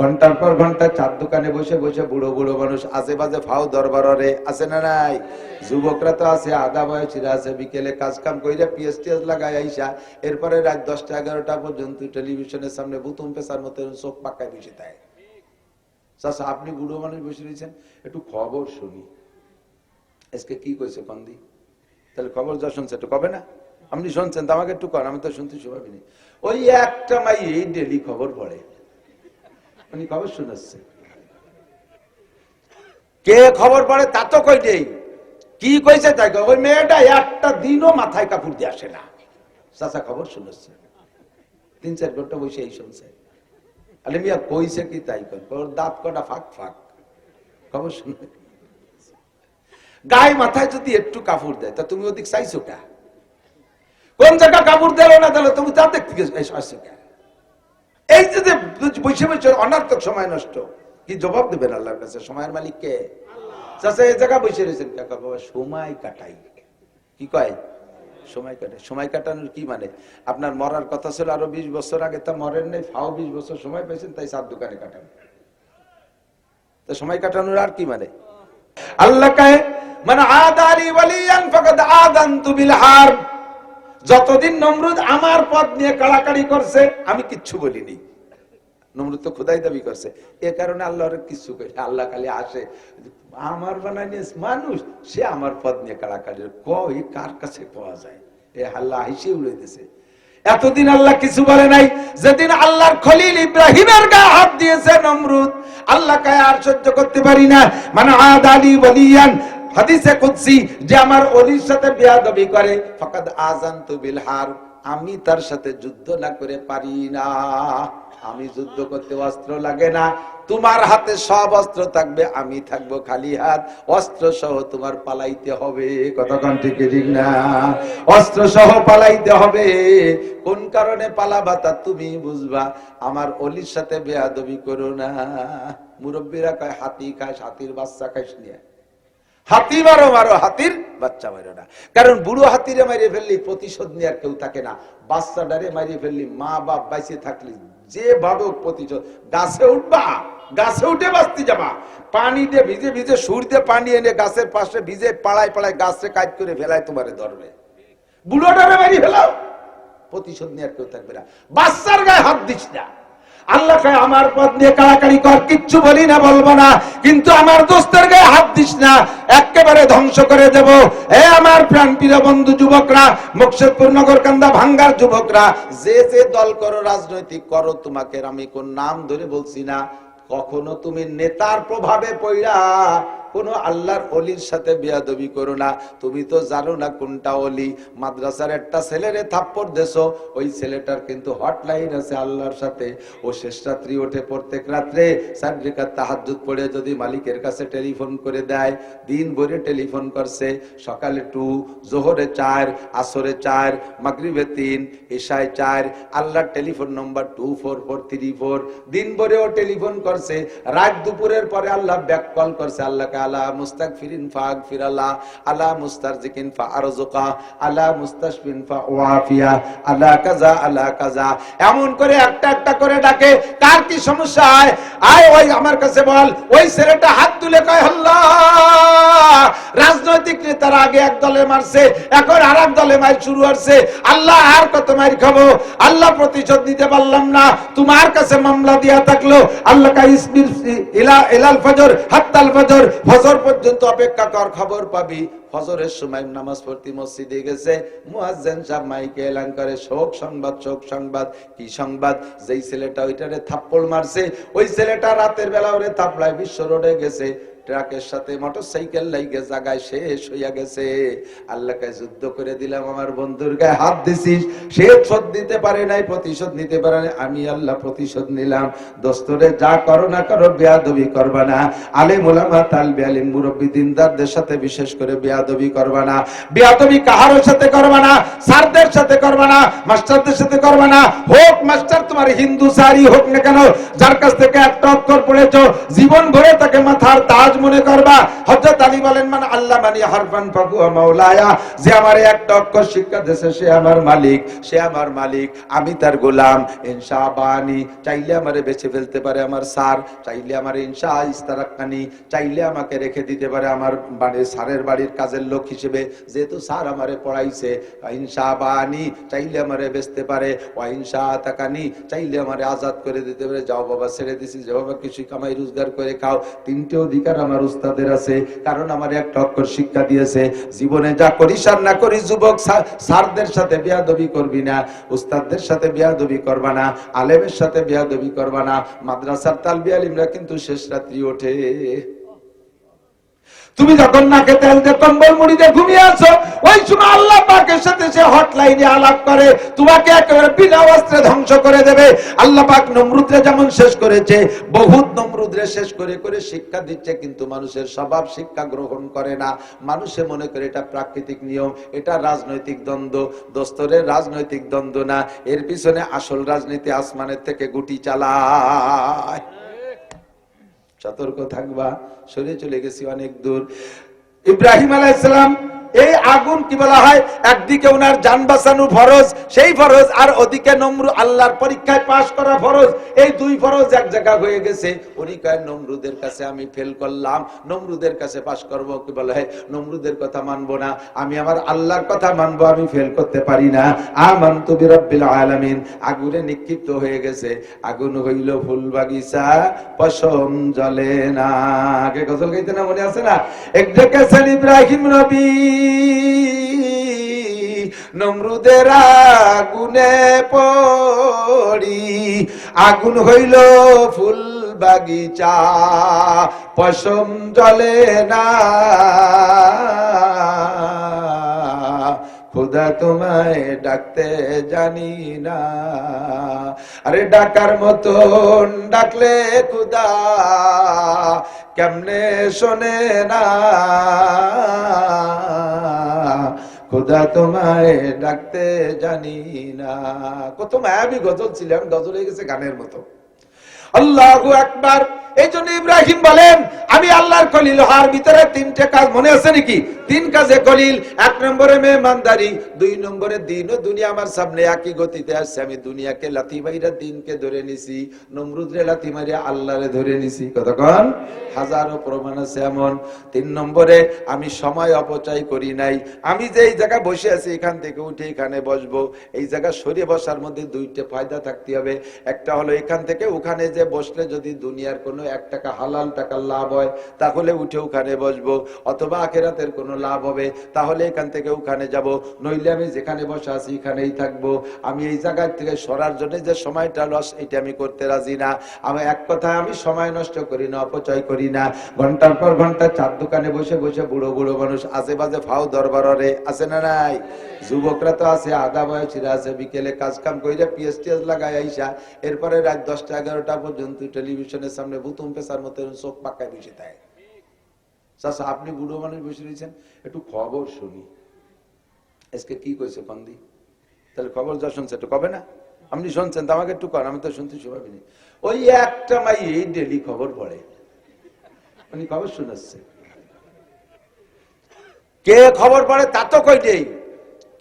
ঘণ্টার পর ঘণ্টা চার দোকানে বসে বসে বুড়ো বুড়ো মানুষ বাজে ফাও দরবারে আছে না নাই? যুবকরা তো আছে, আধা বয়সীরা আছে, বিকেলে কাজ কাম কইরা পিএসটিএস লাগাই আইসা, এরপরে রাত দশটা এগারোটা পর্যন্ত টেলিভিশনের সামনে বুতুম পেশার মতো চোখ পাকায় বসে থাকে। চাষা আপনি বুড়ো মানুষ বসে রয়েছেন, একটু খবর শুনি। আজকে কি কইছে কন্দি? তাহলে খবর যা শুনছে একটু কবে না? আপনি শুনছেন তো আমাকে একটু কর আমি তো শুনতে সময় ওই একটা মাই এই ডেলি খবর পড়ে। উনি খবর কে খবর পড়ে তা তো কই নেই। কি কইছে ওই মেয়েটা একটা দিনও মাথায় কাপড় দিয়ে আসে না। খবর শুনেছে। তিন চার ঘণ্টা বসে এই শুনছে। আলে মিয়া কইছে কি তাই ওর দাঁত কটা ফাঁক ফাঁক। খবর শুনে। গায়ে মাথায় যদি একটু কাপড় দেয়, তা তুমি ওদিক চাইছো কা? কোন জায়গা কাপড় দিল না তাহলে তুমি তা দেখতে আসছো এই যে যে বসে বসে অনার্থক সময় নষ্ট। কি জবাব দেবেন আল্লাহর কাছে? সময়ের মালিক কে? চাচা, এই জায়গা বসে রয়েছেন সময় কাটাই। কি কয়? সময় কাটাই। সময় কাটানোর কি মানে? আপনার মরার কথা ছিল আরও বিশ বছর আগে, তা মরেন নেই, ফাও বিশ বছর সময় পাইছেন তাই সাত দোকানে কাটান। তা সময় কাটানোর আর কি মানে? আল্লাহ কাহে মানে আদারি ওয়ালিয়ান ফাকাদ আদানতু বিল হারব। যতদিন নমরুদ আমার পদ নিয়ে কাড়াকাড়ি করছে, আমি কিচ্ছু বলিনি। নমরুদ তো খোদাই দাবি করছে। এ কারণে আল্লাহর কিছু আল্লাহ খালি আসে। আমার বানাইনি মানুষ, সে আমার পদ নিয়ে কাড়াকাড়ি কই, কার কাছে পাওয়া যায়? এ আল্লাহ হিসে উড়ে দিছে। এতদিন আল্লাহ কিছু বলে নাই। যেদিন আল্লাহর খলিল ইব্রাহিমের গায়ে হাত দিয়েছে নমরুদ, আল্লাহ কায় আর সহ্য করতে পারি না। মানে আদ আলী বলিয়ান, হাদিসে কুদসি, যে আমার অলির সাথে বেয়াদবি করে, ফাকাদ আজানতু বিল হার আমি তার সাথে যুদ্ধ না করে পারি না। আমি যুদ্ধ করতে অস্ত্র লাগে না। তোমার হাতে সব অস্ত্র থাকবে, আমি থাকব খালি হাত। অস্ত্র সহ তোমার পালাইতে হবে। কতক্ষণ ঠিক ঠিক না? অস্ত্র সহ পালাইতে হবে। কোন কারণে পালাবা তা তুমি বুঝবা। আমার অলির সাথে বেয়াদবি করো না। মুরব্বীরা কয়, হাতি খায় হাতির বাচ্চা খাইস নিয়ে। হাতি মারো মারো, হাতির বাচ্চা মারো না। কারণ বুড়ো হাতিরে মারিয়ে ফেললি প্রতিশোধ নেওয়ার কেউ থাকে না। বাচ্চাটারে মারিয়ে ফেললি মা বাপ বাইসে থাকলি যে ভাবে প্রতিশোধ। গাছে উঠবা, গাছে উঠে বাঁচতে যাবা। পানি দিয়ে ভিজে ভিজে সুর দিয়ে পানি এনে গাছের পাশে ভিজে পাড়ায় পাড়ায় গাছে কাজ করে ফেলায় তোমারে ধরবে। বুড়োটারে বাড়ি ফেলাও প্রতিশোধ নেওয়ার কেউ থাকবে না। বাচ্চার গায়ে হাত দিস না। আল্লাহ আমার পথ নিয়ে কাড়াকাড়ি কর, কিচ্ছু বলি না, বলব না। কিন্তু আমার দোস্তের গায়ে হাত দিস না, একেবারে ধ্বংস করে দেব। এ আমার প্রাণ প্রিয় বন্ধু যুবকরা, মুকসেদপুর নগর কান্দা ভাঙ্গার যুবকরা, যে যে দল করো, রাজনৈতিক করো, তোমাকে আমি কোন নাম ধরে বলছি না। কখনো তুমি নেতার প্রভাবে পড়া কোন আল্লাহর অলির সাথে বিয়াদবি করো না। তুমি তো জানো না কোনটা অলি মাদ্রাসার একটা ছেলেরে থাপ্পড় দেছো। ওই ছেলেটার কিন্তু হটলাইন আছে আল্লাহর সাথে। ও শেষ রাত্রি ওঠে প্রত্যেক রাত্রে। সার্জিকার তাহাজুদ পড়ে যদি মালিকের কাছে টেলিফোন করে দেয়। দিন ভরে টেলিফোন করছে। সকালে টু, জোহরে চার, আসরে চার, মাগরিবে তিন, এশায় চার। আল্লাহর telephone number two, four four, three, four. দিন ভরেও টেলিফোন করছে। রাত দুপুরের পরে আল্লাহ ব্যাক কল করছে। আল্লাহকে আলা মুস্তাগফিরিন ফাগফির আল্লাহ, আলা মুস্তারজিকিন আলা মুস্তাশফিন ফাওয়াফিয়া, আলা কাজা আলা কাজা এমন করে একটা একটা করে ডাকে, কার কি সমস্যা হয়? আয় ওই আমার কাছে বল, ওই ছেলেটা হাত তুলে কয় আল্লাহ রাজনৈতিক নেতারা আগে এক দলে মারছে, এখন আর এক দলে মার শুরু হচ্ছে আল্লাহ আর কত মার খাব? আল্লাহ প্রতিশোধ নিতে পারলাম না। তোমার কাছে মামলা দিয়া থাকল। আল্লাহ ইলাল ফজর, হাত্তাল ফজর ফজর পর্যন্ত অপেক্ষা কর, খবর পাবি। ফজরের সময় নামাজ পড়তে মসজিদে গেছে। মুয়াজ্জিন সাহেব মাইকে এলান করে, শোক সংবাদ শোক সংবাদ, কি সংবাদ? যেই ছেলেটা ওইটারে থাপ্পড় মারছে, ওই ছেলেটা রাতের বেলা ওরে থাপড়ায় বিশ্ব রোডে গেছে। ট্রাকের সাথে মোটর সাইকেল লাইগে জায়গায় শেষ হইয়া গেছে। আল্লাহকে যুদ্ধ করে দিলাম আমার বন্ধুর গায়ে হাত দিছিস। সে শোধ দিতে পারে নাই, প্রতিশোধ নিতে পারে নাই। আমি আল্লাহ প্রতিশোধ নিলাম। দোস্তরে, যা করো না করো, বেয়াদবি করবা না। আলেম ওলামা, তালবি আলিম, মুরব্বী দিনদারদের সাথে বিশেষ করে বেয়াদবি করবা না। বেয়াদবি কাহারোর সাথে করবা না? স্যারদের সাথে করবা না? মাস্টারদের সাথে করবা না? হোক, মাস্টার, তোমার হিন্দু সারি হোক না কেন, যার কাছ থেকে একটা অক্ষর পড়েছো, জীবন ভরে তাকে মাথার তাজ মনে করবা? হযরত আলী বলেন মানে আল্লাহ মানি হারফান ফাকুয়া মাওলায়া, যে আমার একটা অক্ষর শিক্ষা দিয়েছে, সে আমার মালিক, সে আমার মালিক, আমি তার গোলাম। ইনশা বানি চাইলে আমারে বেঁচে ফেলতে পারে আমার স্যার, চাইলে আমার ইনশা ইস্তারাকানি চাইলে আমাকে রেখে দিতে পারে আমার বাড়ির স্যারের বাড়ির কাজের লোক হিসেবে, যেহেতু স্যার আমারে পড়াইছে। ইনশা বানি চাইলে আমারে বেচতে পারে। অহিংসা তাকানি চাইলে আমারে আজাদ করে দিতে পারে। যাও বাবা, ছেড়ে দিছি। যে বাবা, কিছু কামাই রোজগার করে খাও। তিনটে অধিকার আমার উস্তাদের আছে, কারণ আমার এক টক্কর শিক্ষা দিয়েছে, জীবনে যা করিস আর না করিস, যুবক সারদের সাথে বিয়াদবি করবি না, উস্তাদদের সাথে বিয়াদবি করবা না, আলেমের সাথে বিয়াদবি করবা না, মাদ্রাসার তালবি আলিমরা কিন্তু শেষ রাত্রি ওঠে। তুমি যখন নাকে তেল দিয়ে কম্বল মুড়ি দিয়ে ঘুমিয়ে আছো, ওই সময় আল্লাহ পাকের সাথে সে হটলাইনে আলাপ করে, তোমাকে একেবারে বিনা অস্ত্রে ধ্বংস করে দেবে। আল্লাহ পাক নমরুদরে যেমন শেষ করেছে, বহুত নমরুদরে শেষ করে করে শিক্ষা দিচ্ছে, কিন্তু মানুষের স্বভাব শিক্ষা গ্রহণ করে না। মানুষে মনে করে এটা প্রাকৃতিক নিয়ম, এটা রাজনৈতিক দ্বন্দ্ব। দোস্তরের রাজনৈতিক দ্বন্দ্ব না, এর পিছনে আসল রাজনীতি আসমানের থেকে গুটি চালায়। সতর্ক থাকবা সরে চলে গেছি অনেক দূর। ইব্রাহিম আলাইসালাম এই আগুন কি বলা হয়? একদিকে ওনার যান বাঁচানো ফরজ, সেই ফরজ, আর ওদিকে নমরু আল্লাহর পরীক্ষায় পাশ করা ফরজ। এই দুই ফরজ এক জায়গা হয়ে গেছে। উনি কয়, নমরুদের কাছে আমি ফেল করলাম। নমরুদের কাছে পাশ করব কি বলা? হয় নমরুদের কথা মানবো না। আমি আমার আল্লাহর কথা মানবো, আমি ফেল করতে পারি না। আমান আমান্তু বিরাব্বিল আলামিন। আগুনে নিক্ষিপ্ত হয়ে গেছে। আগুন হইল ফুল বাগিচা, পশম জলে না। আগে গজল গাইতে না মনে আছে না? এক ডেকেছেন ইব্রাহিম নবী। নমরুদের আগুনে পড়ি। আগুন হইল ফুল বাগিচা, পশম জলে না। খুদা তোমায় ডাকতে জানি না। আরে ডাকার মতন ডাকলে খুদা। কেমনে শোনে না? খোদা তোমায় ডাকতে জানি না। কত মায়াবী গজল ছিলাম গজল হয়ে গেছে গানের মতো। আল্লাহ একবার এই জন্য ইব্রাহিম বলেন, আমি আল্লাহর কলিল হার ভিতরে তিনটে কাজ মনে আছে নাকি? তিন কাজে কলিল এক নম্বরে মেহমানদারি, দুই নম্বরে দিন। ও দুনিয়া আমার সামনে একই গতিতে আসছে। আমি দুনিয়াকে লাথি মাইরা দিনকে ধরে নিছি, নমরুদরে লাথি মারিয়া আল্লাহরে ধরে নিছি। কতক্ষণ হাজারো প্রমাণ আছে এমন। তিন নম্বরে, আমি সময় অপচয় করি নাই। আমি যে এই জায়গায় বসে আছি, এখান থেকে উঠে এখানে বসবো। এই জায়গা সরিয়ে বসার মধ্যে দুইটা ফায়দা থাকতে হবে। একটা হলো এখান থেকে ওখানে যে বসলে যদি দুনিয়ার কোনো এক টাকা হালাল টাকা লাভ হয়, তাহলে উঠে ওখানে বসবো। অথবা আখেরাতের কোনো লাভ হবে, তাহলে এখান থেকে ওখানে যাব। নইলে আমি যেখানে বসে আছি এখানেই থাকব। আমি এই জায়গা থেকে সরার জন্য যে সময়টা লস এটা আমি করতে রাজি না। আমি এক কথায় আমি সময় নষ্ট করি না, অপচয় করি না। ঘণ্টার পর ঘণ্টা চার দোকানে বসে বসে বুড়ো বুড়ো মানুষ আশেপাশে ফাও দরবারে আছে না নাই? যুবকরা তো আছে, আধা বয়সীরা আছে, বিকেলে কাজ কাম কইরা পিএসটিএস লাগাই আইসা, এরপরে রাত দশটা এগারোটা পর্যন্ত টেলিভিশনের সামনে বুতুম পেশার মতো চোখ পাকায় বসে থাকে। চাষা আপনি বুড়ো মানুষ বসে রয়েছেন, একটু খবর শুনি। আজকে কি কইছে কন্দি তাহলে খবর যা শুনছে একটু কবে না? আপনি শুনছেন তো আমাকে একটু কর আমি তো শুনতে শোভাবি ওই একটা মাই এই ডেলি খবর পড়ে। উনি খবর শোনাচ্ছে। কে খবর পড়ে তা তো কই দেই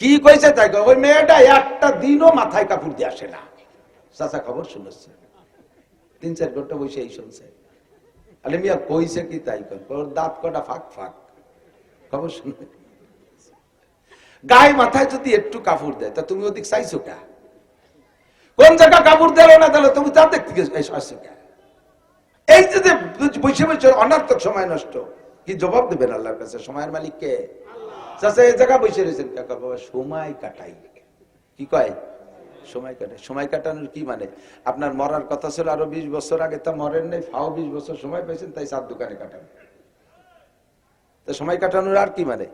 কি কইছে তাই? ওই মেয়েটা একটা দিনও মাথায় কাপড় দিয়ে আসে না। চাচা খবর শুনেছে তিন চার ঘণ্টা বসে এই শুনছে। আলে মিয়া কইছে কি তাই কর ওর দাঁত কটা ফাঁক ফাঁক। খবর শুনে। গায়ে মাথায় যদি একটু কাপড় দেয়, তা তুমি ওদিক চাইছো কা? কোন জায়গা কাপড় দিল না দিল, তুমি তা দেখতে আসছো কা? এই যে বসে বসে অনার্থক সময় নষ্ট, কি জবাব দেবেন আল্লাহর কাছে? সময়ের মালিক কে? চাচা, এই জায়গা বসে রয়েছেন কাকা বাবা, সময় কাটাই। কি কয়? সময় কাটে। সময় কাটানোর কি মানে? আপনার মরার কথা ছিল আরও বিশ বছর আগে, তা মরেন নেই, ফাও বিশ বছর সময় পেয়েছেন তাই চার দোকানে কাটান। তা সময় কাটানোর আর কি মানে?